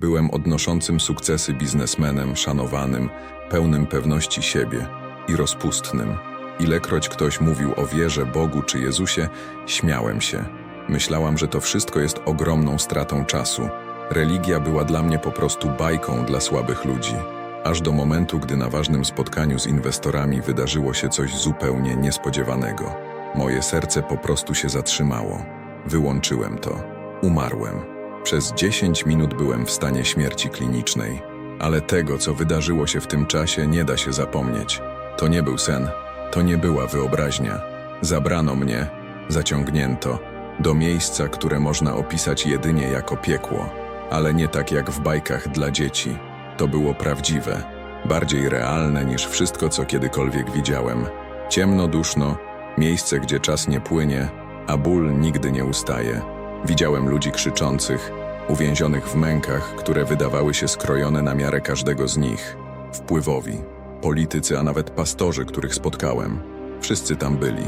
Byłem odnoszącym sukcesy biznesmenem, szanowanym, pełnym pewności siebie i rozpustnym. Ilekroć ktoś mówił o wierze, Bogu czy Jezusie, śmiałem się. Myślałam, że to wszystko jest ogromną stratą czasu. Religia była dla mnie po prostu bajką dla słabych ludzi. Aż do momentu, gdy na ważnym spotkaniu z inwestorami wydarzyło się coś zupełnie niespodziewanego. Moje serce po prostu się zatrzymało. Wyłączyłem to. Umarłem. Przez 10 minut byłem w stanie śmierci klinicznej. Ale tego, co wydarzyło się w tym czasie, nie da się zapomnieć. To nie był sen, to nie była wyobraźnia. Zabrano mnie, zaciągnięto, do miejsca, które można opisać jedynie jako piekło, ale nie tak jak w bajkach dla dzieci. To było prawdziwe, bardziej realne niż wszystko, co kiedykolwiek widziałem. Ciemno, duszno, miejsce, gdzie czas nie płynie, a ból nigdy nie ustaje. Widziałem ludzi krzyczących, uwięzionych w mękach, które wydawały się skrojone na miarę każdego z nich. Wpływowi, politycy, a nawet pastorzy, których spotkałem. Wszyscy tam byli.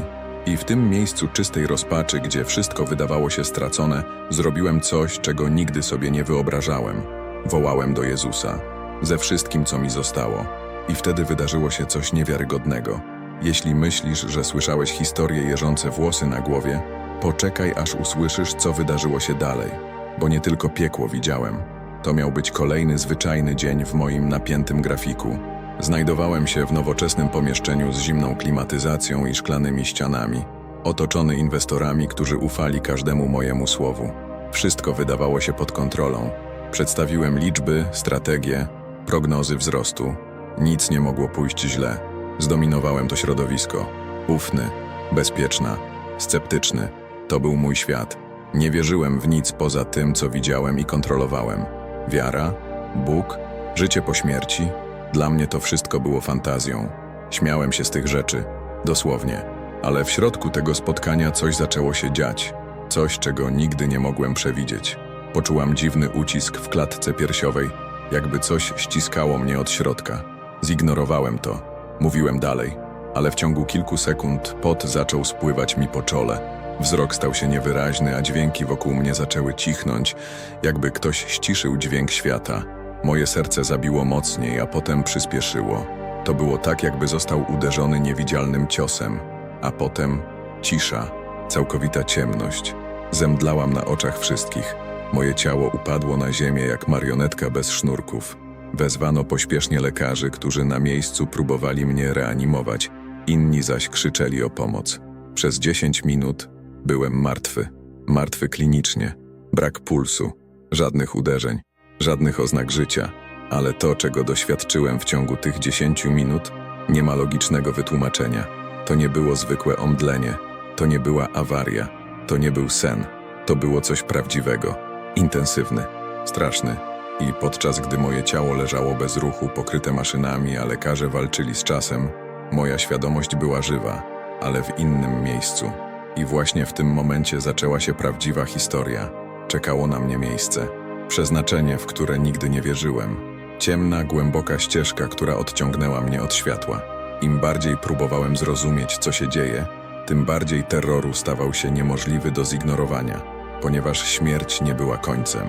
I w tym miejscu czystej rozpaczy, gdzie wszystko wydawało się stracone, zrobiłem coś, czego nigdy sobie nie wyobrażałem. Wołałem do Jezusa, ze wszystkim, co mi zostało. I wtedy wydarzyło się coś niewiarygodnego. Jeśli myślisz, że słyszałeś historie jeżące włosy na głowie, poczekaj, aż usłyszysz, co wydarzyło się dalej. Bo nie tylko piekło widziałem. To miał być kolejny zwyczajny dzień w moim napiętym grafiku. Znajdowałem się w nowoczesnym pomieszczeniu z zimną klimatyzacją i szklanymi ścianami, otoczony inwestorami, którzy ufali każdemu mojemu słowu. Wszystko wydawało się pod kontrolą. Przedstawiłem liczby, strategie, prognozy wzrostu. Nic nie mogło pójść źle. Zdominowałem to środowisko. Ufny, bezpieczna, sceptyczny. To był mój świat. Nie wierzyłem w nic poza tym, co widziałem i kontrolowałem. Wiara, Bóg, życie po śmierci. Dla mnie to wszystko było fantazją. Śmiałem się z tych rzeczy, dosłownie. Ale w środku tego spotkania coś zaczęło się dziać. Coś, czego nigdy nie mogłem przewidzieć. Poczułam dziwny ucisk w klatce piersiowej, jakby coś ściskało mnie od środka. Zignorowałem to. Mówiłem dalej, ale w ciągu kilku sekund pot zaczął spływać mi po czole. Wzrok stał się niewyraźny, a dźwięki wokół mnie zaczęły cichnąć, jakby ktoś ściszył dźwięk świata. Moje serce zabiło mocniej, a potem przyspieszyło. To było tak, jakby został uderzony niewidzialnym ciosem. A potem cisza, całkowita ciemność. Zemdlałam na oczach wszystkich. Moje ciało upadło na ziemię jak marionetka bez sznurków. Wezwano pośpiesznie lekarzy, którzy na miejscu próbowali mnie reanimować, inni zaś krzyczeli o pomoc. Przez 10 minut byłem martwy. Martwy klinicznie. Brak pulsu, żadnych uderzeń, żadnych oznak życia. Ale to, czego doświadczyłem w ciągu tych 10 minut, nie ma logicznego wytłumaczenia. To nie było zwykłe omdlenie, to nie była awaria, to nie był sen. To było coś prawdziwego, intensywny, straszny. I podczas gdy moje ciało leżało bez ruchu, pokryte maszynami, a lekarze walczyli z czasem, moja świadomość była żywa, ale w innym miejscu. I właśnie w tym momencie zaczęła się prawdziwa historia. Czekało na mnie miejsce. Przeznaczenie, w które nigdy nie wierzyłem. Ciemna, głęboka ścieżka, która odciągnęła mnie od światła. Im bardziej próbowałem zrozumieć, co się dzieje, tym bardziej terroru stawał się niemożliwy do zignorowania, ponieważ śmierć nie była końcem.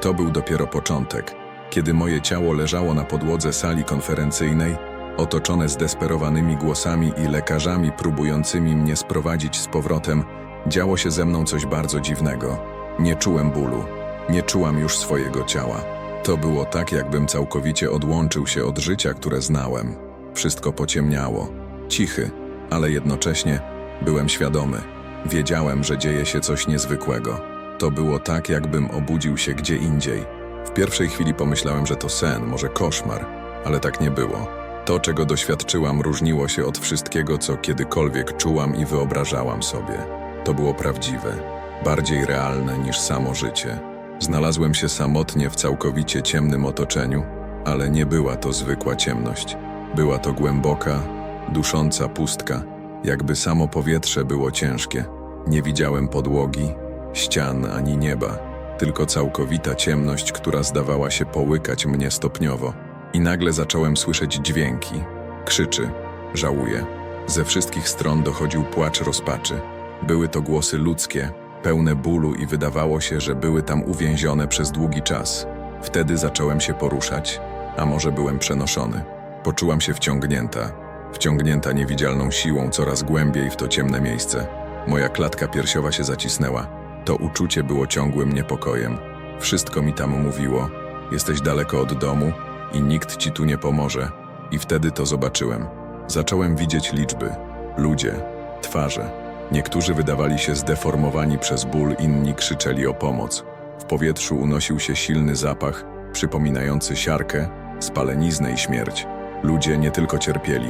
To był dopiero początek. Kiedy moje ciało leżało na podłodze sali konferencyjnej, otoczone zdesperowanymi głosami i lekarzami próbującymi mnie sprowadzić z powrotem, działo się ze mną coś bardzo dziwnego. Nie czułem bólu, nie czułam już swojego ciała. To było tak, jakbym całkowicie odłączył się od życia, które znałem. Wszystko pociemniało. Cichy, ale jednocześnie byłem świadomy. Wiedziałem, że dzieje się coś niezwykłego. To było tak, jakbym obudził się gdzie indziej. W pierwszej chwili pomyślałem, że to sen, może koszmar, ale tak nie było. To, czego doświadczyłam, różniło się od wszystkiego, co kiedykolwiek czułam i wyobrażałam sobie. To było prawdziwe, bardziej realne niż samo życie. Znalazłem się samotnie w całkowicie ciemnym otoczeniu, ale nie była to zwykła ciemność. Była to głęboka, dusząca pustka, jakby samo powietrze było ciężkie. Nie widziałem podłogi, ścian ani nieba, tylko całkowita ciemność, która zdawała się połykać mnie stopniowo. I nagle zacząłem słyszeć dźwięki, krzyczy, żałuję. Ze wszystkich stron dochodził płacz rozpaczy. Były to głosy ludzkie, pełne bólu i wydawało się, że były tam uwięzione przez długi czas. Wtedy zacząłem się poruszać, a może byłem przenoszony. Poczułam się wciągnięta, wciągnięta niewidzialną siłą coraz głębiej w to ciemne miejsce. Moja klatka piersiowa się zacisnęła. To uczucie było ciągłym niepokojem. Wszystko mi tam mówiło: jesteś daleko od domu i nikt ci tu nie pomoże. I wtedy to zobaczyłem. Zacząłem widzieć liczby, ludzie, twarze. Niektórzy wydawali się zdeformowani przez ból, inni krzyczeli o pomoc. W powietrzu unosił się silny zapach, przypominający siarkę, spaleniznę i śmierć. Ludzie nie tylko cierpieli,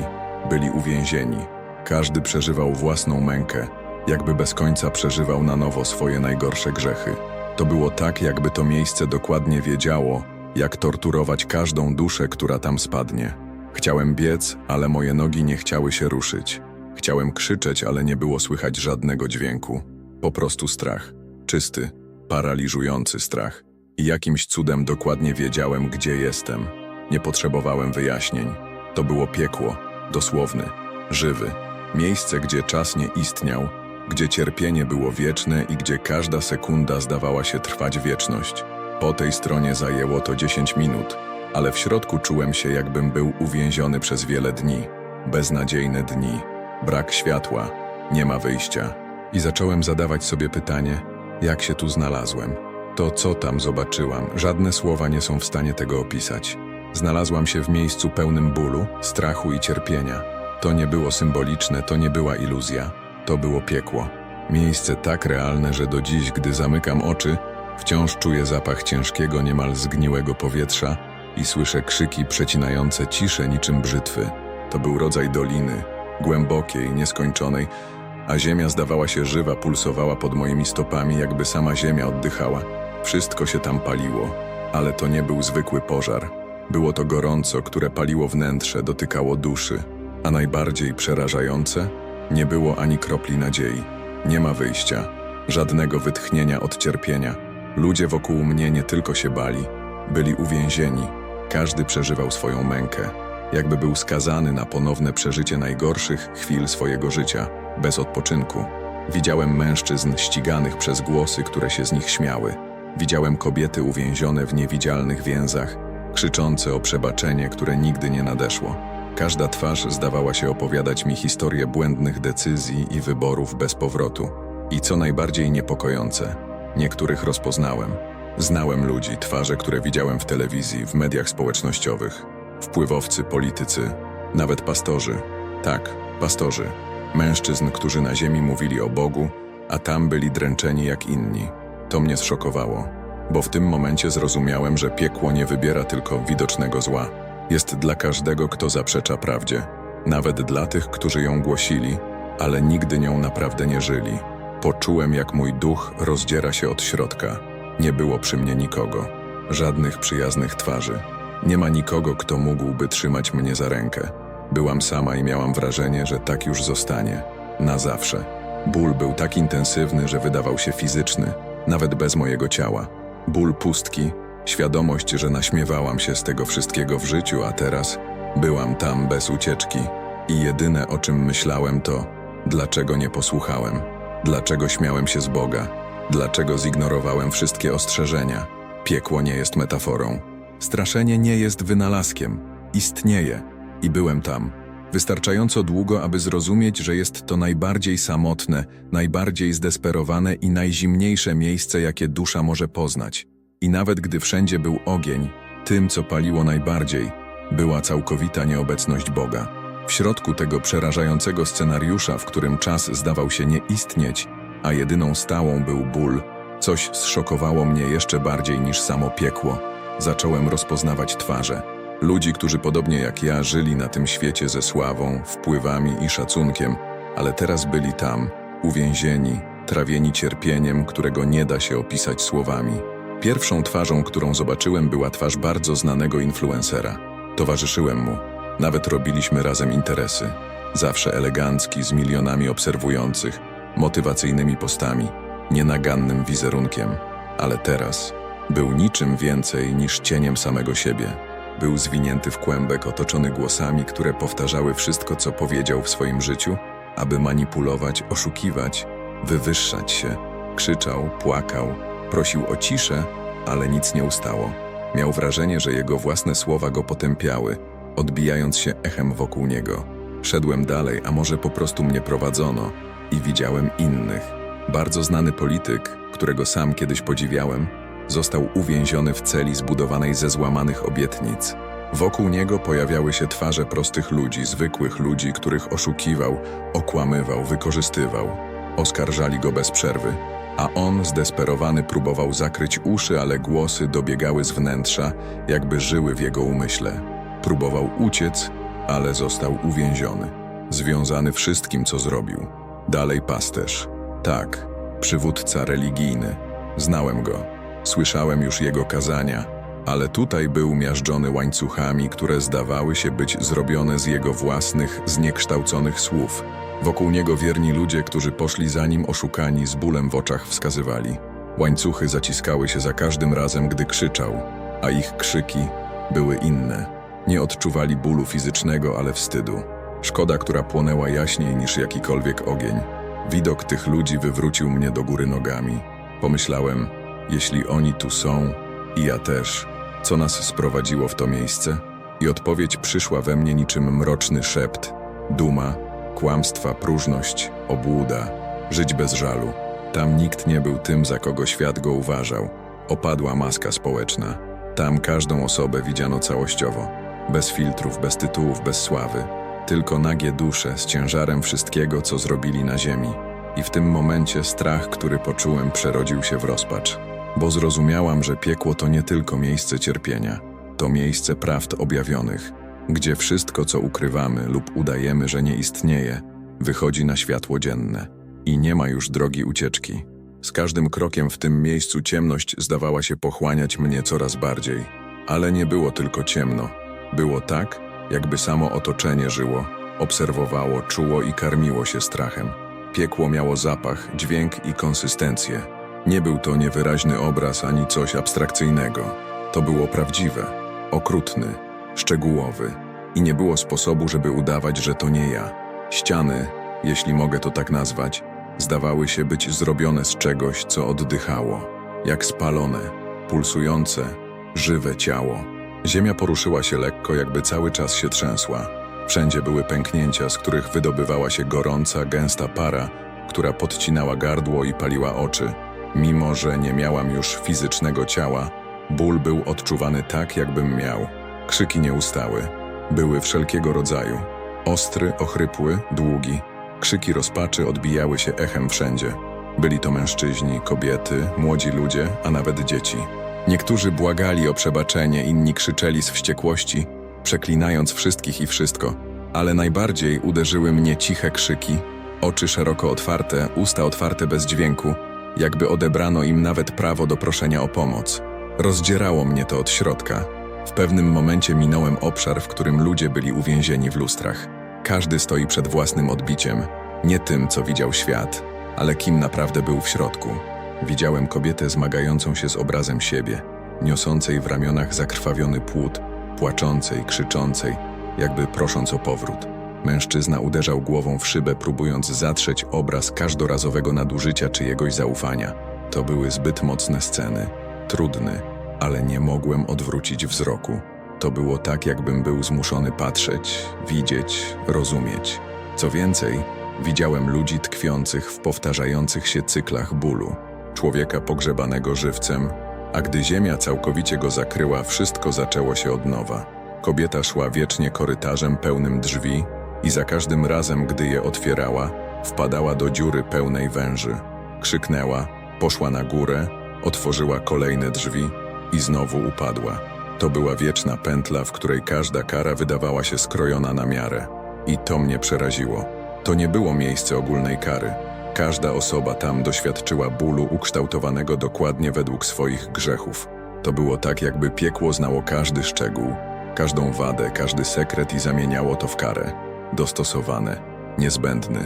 byli uwięzieni. Każdy przeżywał własną mękę, jakby bez końca przeżywał na nowo swoje najgorsze grzechy. To było tak, jakby to miejsce dokładnie wiedziało, jak torturować każdą duszę, która tam spadnie. Chciałem biec, ale moje nogi nie chciały się ruszyć. Chciałem krzyczeć, ale nie było słychać żadnego dźwięku. Po prostu strach. Czysty, paraliżujący strach. I jakimś cudem dokładnie wiedziałem, gdzie jestem. Nie potrzebowałem wyjaśnień. To było piekło, dosłowny, żywy. Miejsce, gdzie czas nie istniał, gdzie cierpienie było wieczne i gdzie każda sekunda zdawała się trwać wieczność. Po tej stronie zajęło to 10 minut, ale w środku czułem się, jakbym był uwięziony przez wiele dni. Beznadziejne dni, brak światła, nie ma wyjścia. I zacząłem zadawać sobie pytanie, jak się tu znalazłem. To, co tam zobaczyłam, żadne słowa nie są w stanie tego opisać. Znalazłam się w miejscu pełnym bólu, strachu i cierpienia. To nie było symboliczne, to nie była iluzja, to było piekło. Miejsce tak realne, że do dziś, gdy zamykam oczy, wciąż czuję zapach ciężkiego, niemal zgniłego powietrza i słyszę krzyki przecinające ciszę niczym brzytwy. To był rodzaj doliny, głębokiej, nieskończonej, a ziemia zdawała się żywa, pulsowała pod moimi stopami, jakby sama ziemia oddychała. Wszystko się tam paliło, ale to nie był zwykły pożar. Było to gorąco, które paliło wnętrze, dotykało duszy. A najbardziej przerażające, nie było ani kropli nadziei. Nie ma wyjścia, żadnego wytchnienia od cierpienia. Ludzie wokół mnie nie tylko się bali, byli uwięzieni. Każdy przeżywał swoją mękę, jakby był skazany na ponowne przeżycie najgorszych chwil swojego życia, bez odpoczynku. Widziałem mężczyzn ściganych przez głosy, które się z nich śmiały. Widziałem kobiety uwięzione w niewidzialnych więzach, krzyczące o przebaczenie, które nigdy nie nadeszło. Każda twarz zdawała się opowiadać mi historię błędnych decyzji i wyborów bez powrotu. I co najbardziej niepokojące, niektórych rozpoznałem. Znałem ludzi, twarze, które widziałem w telewizji, w mediach społecznościowych. Wpływowcy, politycy, nawet pastorzy. Tak, pastorzy. Mężczyzn, którzy na ziemi mówili o Bogu, a tam byli dręczeni jak inni. To mnie zszokowało, bo w tym momencie zrozumiałem, że piekło nie wybiera tylko widocznego zła. Jest dla każdego, kto zaprzecza prawdzie, nawet dla tych, którzy ją głosili, ale nigdy nią naprawdę nie żyli. Poczułem, jak mój duch rozdziera się od środka. Nie było przy mnie nikogo, żadnych przyjaznych twarzy. Nie ma nikogo, kto mógłby trzymać mnie za rękę. Byłam sama i miałam wrażenie, że tak już zostanie. Na zawsze. Ból był tak intensywny, że wydawał się fizyczny, nawet bez mojego ciała. Ból pustki, świadomość, że naśmiewałam się z tego wszystkiego w życiu, a teraz byłam tam bez ucieczki. I jedyne o czym myślałem to, dlaczego nie posłuchałem, dlaczego śmiałem się z Boga, dlaczego zignorowałem wszystkie ostrzeżenia. Piekło nie jest metaforą. Straszenie nie jest wynalazkiem. Istnieje. I byłem tam. Wystarczająco długo, aby zrozumieć, że jest to najbardziej samotne, najbardziej zdesperowane i najzimniejsze miejsce, jakie dusza może poznać. I nawet gdy wszędzie był ogień, tym, co paliło najbardziej, była całkowita nieobecność Boga. W środku tego przerażającego scenariusza, w którym czas zdawał się nie istnieć, a jedyną stałą był ból, coś zszokowało mnie jeszcze bardziej niż samo piekło. Zacząłem rozpoznawać twarze. Ludzi, którzy podobnie jak ja żyli na tym świecie ze sławą, wpływami i szacunkiem, ale teraz byli tam, uwięzieni, trawieni cierpieniem, którego nie da się opisać słowami. Pierwszą twarzą, którą zobaczyłem, była twarz bardzo znanego influencera. Towarzyszyłem mu, nawet robiliśmy razem interesy. Zawsze elegancki, z milionami obserwujących, motywacyjnymi postami, nienagannym wizerunkiem. Ale teraz był niczym więcej niż cieniem samego siebie. Był zwinięty w kłębek, otoczony głosami, które powtarzały wszystko, co powiedział w swoim życiu, aby manipulować, oszukiwać, wywyższać się. Krzyczał, płakał, prosił o ciszę, ale nic nie ustało. Miał wrażenie, że jego własne słowa go potępiały, odbijając się echem wokół niego. Szedłem dalej, a może po prostu mnie prowadzono i widziałem innych. Bardzo znany polityk, którego sam kiedyś podziwiałem, został uwięziony w celi zbudowanej ze złamanych obietnic. Wokół niego pojawiały się twarze prostych ludzi, zwykłych ludzi, których oszukiwał, okłamywał, wykorzystywał. Oskarżali go bez przerwy, a on zdesperowany próbował zakryć uszy, ale głosy dobiegały z wnętrza, jakby żyły w jego umyśle. Próbował uciec, ale został uwięziony, związany wszystkim, co zrobił. Dalej pasterz. Tak, przywódca religijny. Znałem go. Słyszałem już jego kazania, ale tutaj był miażdżony łańcuchami, które zdawały się być zrobione z jego własnych, zniekształconych słów. Wokół niego wierni ludzie, którzy poszli za nim oszukani, z bólem w oczach wskazywali. Łańcuchy zaciskały się za każdym razem, gdy krzyczał, a ich krzyki były inne. Nie odczuwali bólu fizycznego, ale wstydu. Szkoda, która płonęła jaśniej niż jakikolwiek ogień. Widok tych ludzi wywrócił mnie do góry nogami. Pomyślałem, jeśli oni tu są, i ja też, co nas sprowadziło w to miejsce? I odpowiedź przyszła we mnie niczym mroczny szept. Duma, kłamstwa, próżność, obłuda, żyć bez żalu. Tam nikt nie był tym, za kogo świat go uważał. Opadła maska społeczna. Tam każdą osobę widziano całościowo. Bez filtrów, bez tytułów, bez sławy. Tylko nagie dusze z ciężarem wszystkiego, co zrobili na ziemi. I w tym momencie strach, który poczułem, przerodził się w rozpacz. Bo zrozumiałam, że piekło to nie tylko miejsce cierpienia, to miejsce prawd objawionych, gdzie wszystko, co ukrywamy lub udajemy, że nie istnieje, wychodzi na światło dzienne i nie ma już drogi ucieczki. Z każdym krokiem w tym miejscu ciemność zdawała się pochłaniać mnie coraz bardziej, ale nie było tylko ciemno. Było tak, jakby samo otoczenie żyło, obserwowało, czuło i karmiło się strachem. Piekło miało zapach, dźwięk i konsystencję. Nie był to niewyraźny obraz ani coś abstrakcyjnego. To było prawdziwe, okrutny, szczegółowy i nie było sposobu, żeby udawać, że to nie ja. Ściany, jeśli mogę to tak nazwać, zdawały się być zrobione z czegoś, co oddychało, jak spalone, pulsujące, żywe ciało. Ziemia poruszyła się lekko, jakby cały czas się trzęsła. Wszędzie były pęknięcia, z których wydobywała się gorąca, gęsta para, która podcinała gardło i paliła oczy. Mimo, że nie miałam już fizycznego ciała, ból był odczuwany tak, jakbym miał. Krzyki nie ustały. Były wszelkiego rodzaju. Ostry, ochrypły, długi. Krzyki rozpaczy odbijały się echem wszędzie. Byli to mężczyźni, kobiety, młodzi ludzie, a nawet dzieci. Niektórzy błagali o przebaczenie, inni krzyczeli z wściekłości, przeklinając wszystkich i wszystko. Ale najbardziej uderzyły mnie ciche krzyki, oczy szeroko otwarte, usta otwarte bez dźwięku, jakby odebrano im nawet prawo do proszenia o pomoc. Rozdzierało mnie to od środka. W pewnym momencie minąłem obszar, w którym ludzie byli uwięzieni w lustrach. Każdy stoi przed własnym odbiciem, nie tym, co widział świat, ale kim naprawdę był w środku. Widziałem kobietę zmagającą się z obrazem siebie, niosącej w ramionach zakrwawiony płód, płaczącej, krzyczącej, jakby prosząc o powrót. Mężczyzna uderzał głową w szybę, próbując zatrzeć obraz każdorazowego nadużycia czyjegoś zaufania. To były zbyt mocne sceny, trudny, ale nie mogłem odwrócić wzroku. To było tak, jakbym był zmuszony patrzeć, widzieć, rozumieć. Co więcej, widziałem ludzi tkwiących w powtarzających się cyklach bólu, człowieka pogrzebanego żywcem, a gdy ziemia całkowicie go zakryła, wszystko zaczęło się od nowa. Kobieta szła wiecznie korytarzem pełnym drzwi i za każdym razem, gdy je otwierała, wpadała do dziury pełnej węży. Krzyknęła, poszła na górę, otworzyła kolejne drzwi i znowu upadła. To była wieczna pętla, w której każda kara wydawała się skrojona na miarę. I to mnie przeraziło. To nie było miejsce ogólnej kary. Każda osoba tam doświadczyła bólu ukształtowanego dokładnie według swoich grzechów. To było tak, jakby piekło znało każdy szczegół, każdą wadę, każdy sekret i zamieniało to w karę. Dostosowane, niezbędny,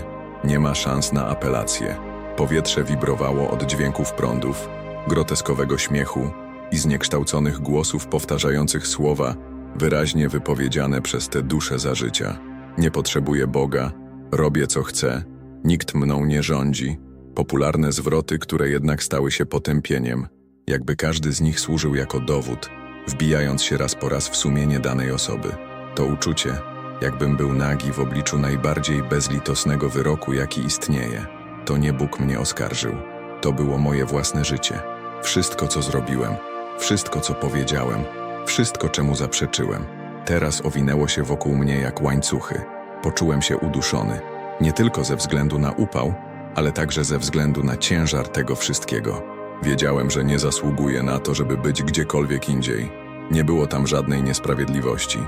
nie ma szans na apelację. Powietrze wibrowało od dźwięków prądów, groteskowego śmiechu i zniekształconych głosów powtarzających słowa wyraźnie wypowiedziane przez te dusze za życia. Nie potrzebuję Boga, robię co chcę, nikt mną nie rządzi. Popularne zwroty, które jednak stały się potępieniem, jakby każdy z nich służył jako dowód, wbijając się raz po raz w sumienie danej osoby. To uczucie, jakbym był nagi w obliczu najbardziej bezlitosnego wyroku, jaki istnieje. To nie Bóg mnie oskarżył. To było moje własne życie. Wszystko, co zrobiłem, wszystko, co powiedziałem, wszystko, czemu zaprzeczyłem, teraz owinęło się wokół mnie jak łańcuchy. Poczułem się uduszony, nie tylko ze względu na upał, ale także ze względu na ciężar tego wszystkiego. Wiedziałem, że nie zasługuję na to, żeby być gdziekolwiek indziej. Nie było tam żadnej niesprawiedliwości.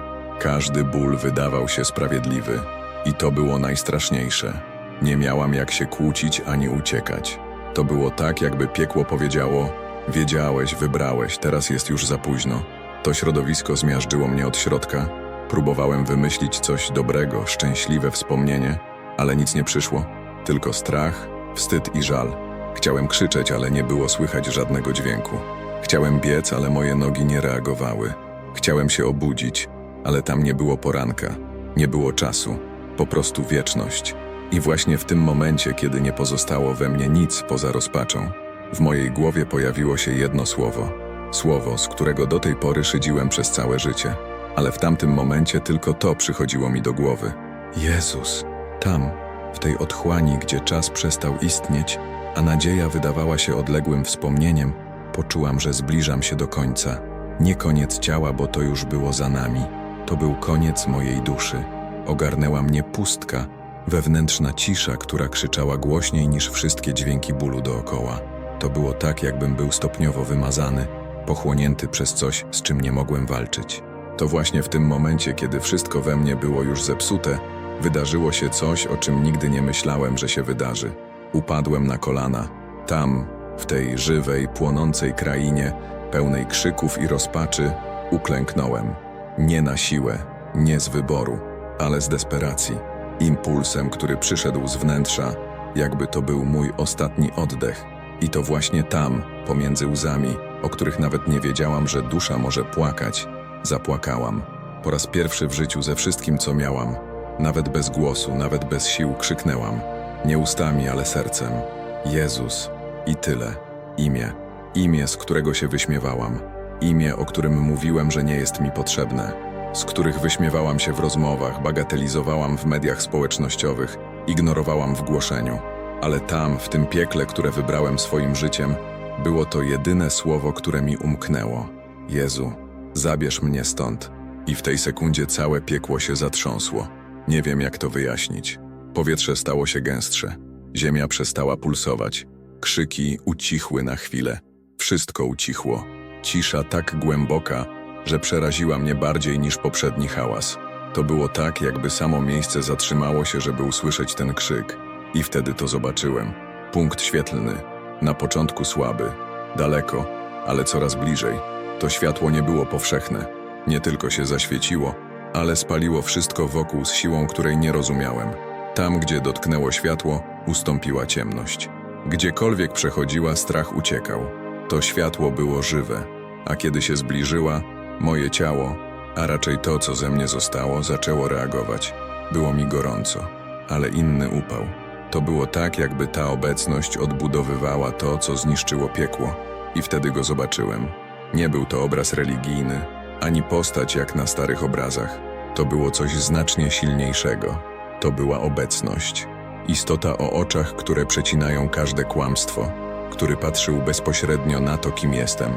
Każdy ból wydawał się sprawiedliwy i to było najstraszniejsze. Nie miałam jak się kłócić ani uciekać. To było tak, jakby piekło powiedziało: Wiedziałeś, wybrałeś, teraz jest już za późno. To środowisko zmiażdżyło mnie od środka. Próbowałem wymyślić coś dobrego, szczęśliwe wspomnienie, ale nic nie przyszło. Tylko strach, wstyd i żal. Chciałem krzyczeć, ale nie było słychać żadnego dźwięku. Chciałem biec, ale moje nogi nie reagowały. Chciałem się obudzić, ale tam nie było poranka, nie było czasu, po prostu wieczność. I właśnie w tym momencie, kiedy nie pozostało we mnie nic poza rozpaczą, w mojej głowie pojawiło się jedno słowo. Słowo, z którego do tej pory szydziłem przez całe życie. Ale w tamtym momencie tylko to przychodziło mi do głowy. Jezus, tam, w tej otchłani, gdzie czas przestał istnieć, a nadzieja wydawała się odległym wspomnieniem, poczułam, że zbliżam się do końca. Nie koniec ciała, bo to już było za nami. To był koniec mojej duszy. Ogarnęła mnie pustka, wewnętrzna cisza, która krzyczała głośniej niż wszystkie dźwięki bólu dookoła. To było tak, jakbym był stopniowo wymazany, pochłonięty przez coś, z czym nie mogłem walczyć. To właśnie w tym momencie, kiedy wszystko we mnie było już zepsute, wydarzyło się coś, o czym nigdy nie myślałem, że się wydarzy. Upadłem na kolana. Tam, w tej żywej, płonącej krainie, pełnej krzyków i rozpaczy, uklęknąłem. Nie na siłę, nie z wyboru, ale z desperacji. Impulsem, który przyszedł z wnętrza, jakby to był mój ostatni oddech. I to właśnie tam, pomiędzy łzami, o których nawet nie wiedziałam, że dusza może płakać, zapłakałam. Po raz pierwszy w życiu ze wszystkim, co miałam. Nawet bez głosu, nawet bez sił krzyknęłam. Nie ustami, ale sercem. Jezus. I tyle. Imię. Imię, z którego się wyśmiewałam. Imię, o którym mówiłem, że nie jest mi potrzebne. Z których wyśmiewałam się w rozmowach, bagatelizowałam w mediach społecznościowych, ignorowałam w głoszeniu. Ale tam, w tym piekle, które wybrałem swoim życiem, było to jedyne słowo, które mi umknęło. Jezu, zabierz mnie stąd. I w tej sekundzie całe piekło się zatrząsło. Nie wiem, jak to wyjaśnić. Powietrze stało się gęstsze. Ziemia przestała pulsować. Krzyki ucichły na chwilę. Wszystko ucichło. Cisza tak głęboka, że przeraziła mnie bardziej niż poprzedni hałas. To było tak, jakby samo miejsce zatrzymało się, żeby usłyszeć ten krzyk. I wtedy to zobaczyłem. Punkt świetlny. Na początku słaby. Daleko, ale coraz bliżej. To światło nie było powszechne. Nie tylko się zaświeciło, ale spaliło wszystko wokół z siłą, której nie rozumiałem. Tam, gdzie dotknęło światło, ustąpiła ciemność. Gdziekolwiek przechodziła, strach uciekał. To światło było żywe, a kiedy się zbliżyła, moje ciało, a raczej to, co ze mnie zostało, zaczęło reagować. Było mi gorąco, ale inny upał. To było tak, jakby ta obecność odbudowywała to, co zniszczyło piekło, i wtedy go zobaczyłem. Nie był to obraz religijny, ani postać jak na starych obrazach. To było coś znacznie silniejszego. To była obecność. Istota o oczach, które przecinają każde kłamstwo, który patrzył bezpośrednio na to, kim jestem.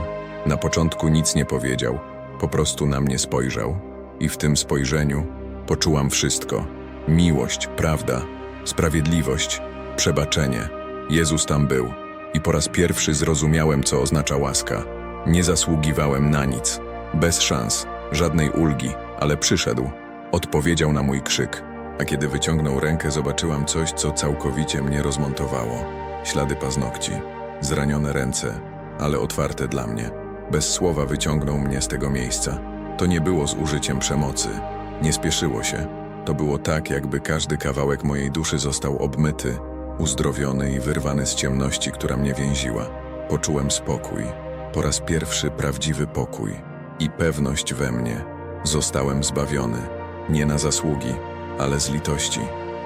Na początku nic nie powiedział, po prostu na mnie spojrzał. I w tym spojrzeniu poczułam wszystko: miłość, prawda, sprawiedliwość, przebaczenie. Jezus tam był i po raz pierwszy zrozumiałem, co oznacza łaska. Nie zasługiwałem na nic, bez szans, żadnej ulgi, ale przyszedł. Odpowiedział na mój krzyk, a kiedy wyciągnął rękę, zobaczyłam coś, co całkowicie mnie rozmontowało. Ślady paznokci, zranione ręce, ale otwarte dla mnie. Bez słowa wyciągnął mnie z tego miejsca. To nie było z użyciem przemocy. Nie spieszyło się. To było tak, jakby każdy kawałek mojej duszy został obmyty, uzdrowiony i wyrwany z ciemności, która mnie więziła. Poczułem spokój. Po raz pierwszy prawdziwy pokój i pewność we mnie. Zostałem zbawiony. Nie na zasługi, ale z litości.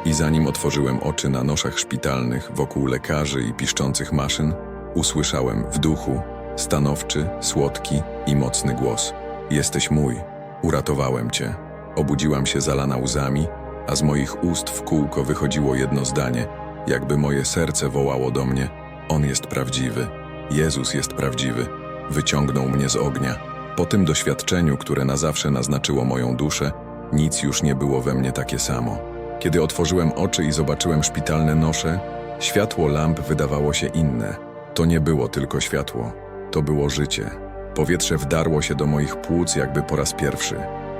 I zanim otworzyłem oczy na noszach szpitalnych wokół lekarzy i piszczących maszyn, usłyszałem w duchu stanowczy, słodki i mocny głos. Jesteś mój, uratowałem cię. Obudziłam się zalana łzami, a z moich ust w kółko wychodziło jedno zdanie, jakby moje serce wołało do mnie: On jest prawdziwy, Jezus jest prawdziwy. Wyciągnął mnie z ognia. Po tym doświadczeniu, które na zawsze naznaczyło moją duszę, nic już nie było we mnie takie samo. Kiedy otworzyłem oczy i zobaczyłem szpitalne nosze, światło lamp wydawało się inne. To nie było tylko światło, to było życie. Powietrze wdarło się do moich płuc jakby po raz pierwszy,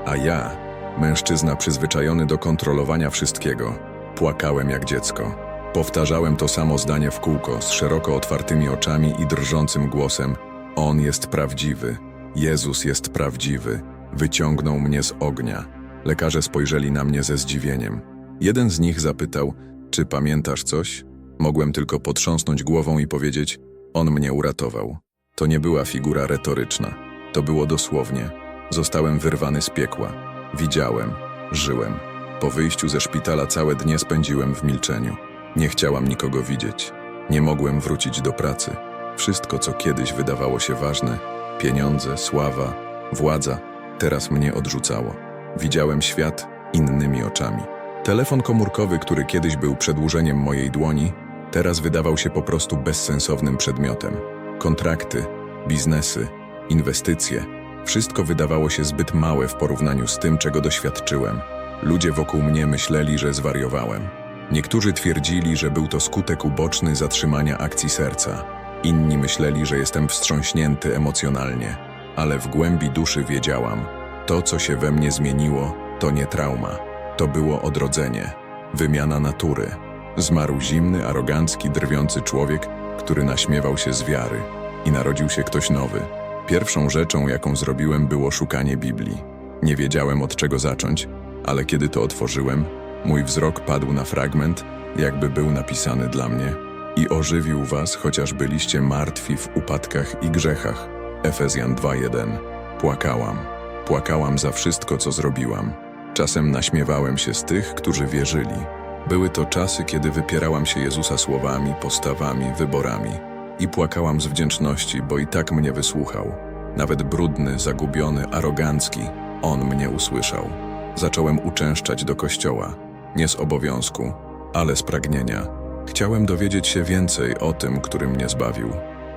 a ja, mężczyzna przyzwyczajony do kontrolowania wszystkiego, płakałem jak dziecko. Powtarzałem to samo zdanie w kółko, z szeroko otwartymi oczami i drżącym głosem: On jest prawdziwy, Jezus jest prawdziwy, wyciągnął mnie z ognia. Lekarze spojrzeli na mnie ze zdziwieniem. Jeden z nich zapytał: Czy pamiętasz coś? Mogłem tylko potrząsnąć głową i powiedzieć: On mnie uratował. To nie była figura retoryczna, to było dosłownie. Zostałem wyrwany z piekła. Widziałem, żyłem. Po wyjściu ze szpitala całe dnie spędziłem w milczeniu. Nie chciałam nikogo widzieć. Nie mogłem wrócić do pracy. Wszystko, co kiedyś wydawało się ważne pieniądze, sława, władza teraz mnie odrzucało. Widziałem świat innymi oczami. Telefon komórkowy, który kiedyś był przedłużeniem mojej dłoni, teraz wydawał się po prostu bezsensownym przedmiotem. Kontrakty, biznesy, inwestycje wszystko wydawało się zbyt małe w porównaniu z tym, czego doświadczyłem. Ludzie wokół mnie myśleli, że zwariowałem. Niektórzy twierdzili, że był to skutek uboczny zatrzymania akcji serca. Inni myśleli, że jestem wstrząśnięty emocjonalnie, ale w głębi duszy wiedziałam, to co się we mnie zmieniło, to nie trauma, to było odrodzenie, wymiana natury. Zmarł zimny, arogancki, drwiący człowiek, który naśmiewał się z wiary i narodził się ktoś nowy. Pierwszą rzeczą, jaką zrobiłem, było szukanie Biblii. Nie wiedziałem od czego zacząć, ale kiedy to otworzyłem, mój wzrok padł na fragment, jakby był napisany dla mnie i ożywił was, chociaż byliście martwi w upadkach i grzechach. Efezjan 2:1. Płakałam. Płakałam za wszystko, co zrobiłam. Czasem naśmiewałem się z tych, którzy wierzyli. Były to czasy, kiedy wypierałam się Jezusa słowami, postawami, wyborami. I płakałam z wdzięczności, bo i tak mnie wysłuchał. Nawet brudny, zagubiony, arogancki, On mnie usłyszał. Zacząłem uczęszczać do kościoła, nie z obowiązku, ale z pragnienia. Chciałem dowiedzieć się więcej o tym, który mnie zbawił.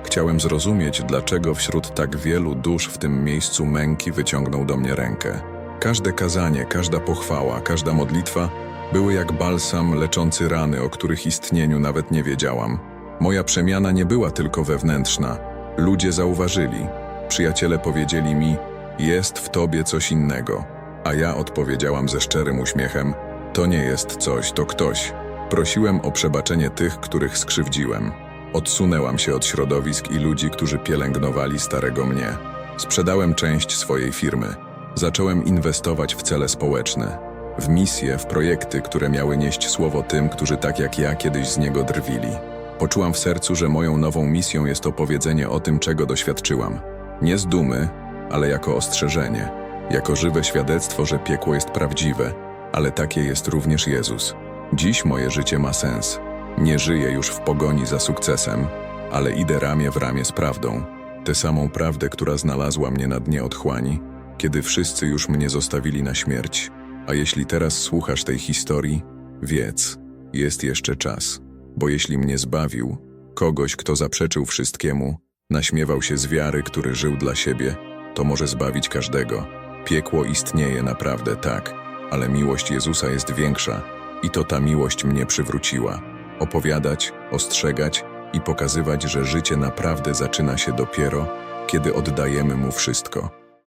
Chciałem zrozumieć, dlaczego wśród tak wielu dusz w tym miejscu męki wyciągnął do mnie rękę. Każde kazanie, każda pochwała, każda modlitwa były jak balsam leczący rany, o których istnieniu nawet nie wiedziałam. Moja przemiana nie była tylko wewnętrzna. Ludzie zauważyli. Przyjaciele powiedzieli mi: Jest w tobie coś innego. A ja odpowiedziałam ze szczerym uśmiechem: To nie jest coś, to ktoś. Prosiłem o przebaczenie tych, których skrzywdziłem. Odsunęłam się od środowisk i ludzi, którzy pielęgnowali starego mnie. Sprzedałem część swojej firmy. Zacząłem inwestować w cele społeczne, w misje, w projekty, które miały nieść słowo tym, którzy tak jak ja kiedyś z niego drwili. Poczułam w sercu, że moją nową misją jest opowiedzenie o tym, czego doświadczyłam. Nie z dumy, ale jako ostrzeżenie, jako żywe świadectwo, że piekło jest prawdziwe, ale takie jest również Jezus. Dziś moje życie ma sens. Nie żyję już w pogoni za sukcesem, ale idę ramię w ramię z prawdą. Tę samą prawdę, która znalazła mnie na dnie otchłani, kiedy wszyscy już mnie zostawili na śmierć. A jeśli teraz słuchasz tej historii, wiedz, jest jeszcze czas. Bo jeśli mnie zbawił, kogoś, kto zaprzeczył wszystkiemu, naśmiewał się z wiary, który żył dla siebie, to może zbawić każdego. Piekło istnieje naprawdę tak, ale miłość Jezusa jest większa i to ta miłość mnie przywróciła. Opowiadać, ostrzegać i pokazywać, że życie naprawdę zaczyna się dopiero, kiedy oddajemy Mu wszystko.